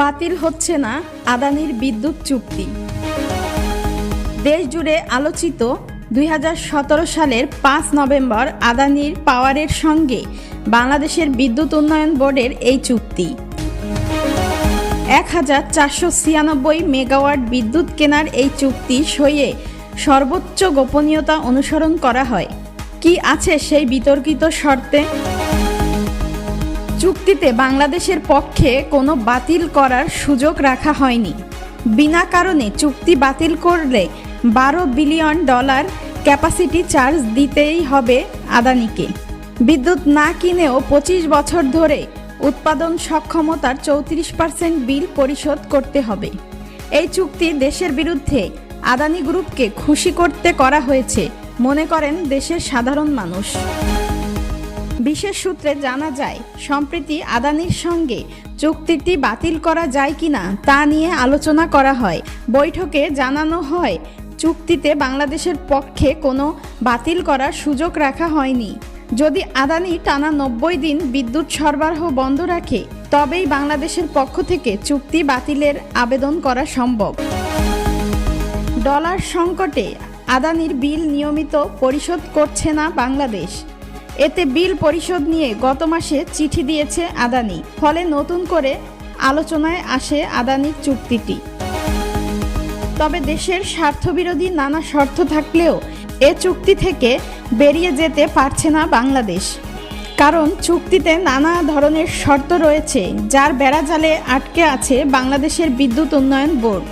বাতিল হচ্ছে না আদানির বিদ্যুৎ চুক্তি। দেশ জুড়ে আলোচিত দুই হাজার সতেরো সালের পাঁচ নভেম্বর আদানির পাওয়ারের সঙ্গে বাংলাদেশের বিদ্যুৎ উন্নয়ন বোর্ডের এই চুক্তি। এক হাজার চারশো ছিয়ানব্বই মেগাওয়াট বিদ্যুৎ কেনার এই চুক্তি সইয়ে সর্বোচ্চ গোপনীয়তা অনুসরণ করা হয়। কি আছে সেই বিতর্কিত শর্তে? চুক্তিতে বাংলাদেশের পক্ষে কোনো বাতিল করার সুযোগ রাখা হয়নি। বিনা কারণে চুক্তি বাতিল করলে বারো বিলিয়ন ডলার ক্যাপাসিটি চার্জ দিতেই হবে আদানিকে। বিদ্যুৎ না কিনেও পঁচিশ বছর ধরে উৎপাদন সক্ষমতার চৌত্রিশ পার্সেন্ট বিল পরিশোধ করতে হবে। এই চুক্তি দেশের বিরুদ্ধে আদানি গ্রুপকে খুশি করতে করা হয়েছে, মনে করেন দেশের সাধারণ মানুষ। বিশেষ সূত্রে জানা যায়, সম্প্রতি আদানির সঙ্গে চুক্তিটি বাতিল করা যায় কিনা তা নিয়ে আলোচনা করা হয়। বৈঠকে জানানো হয়, চুক্তিতে বাংলাদেশের পক্ষে কোনো বাতিল করার সুযোগ রাখা হয়নি। যদি আদানি টানা নব্বই দিন বিদ্যুৎ সরবরাহ বন্ধ রাখে, তবেই বাংলাদেশের পক্ষ থেকে চুক্তি বাতিলের আবেদন করা সম্ভব। ডলার সংকটে আদানির বিল নিয়মিত পরিশোধ করছে না বাংলাদেশ। এতে বিল পরিশোধ নিয়ে গত মাসে চিঠি দিয়েছে আদানি, ফলে নতুন করে আলোচনায় আসে আদানির চুক্তিটি। তবে দেশের স্বার্থবিরোধী নানা শর্ত থাকলেও এ চুক্তি থেকে বেরিয়ে যেতে পারছে না বাংলাদেশ। কারণ চুক্তিতে নানা ধরনের শর্ত রয়েছে, যার বেড়াজালে আটকে আছে বাংলাদেশের বিদ্যুৎ উন্নয়ন বোর্ড।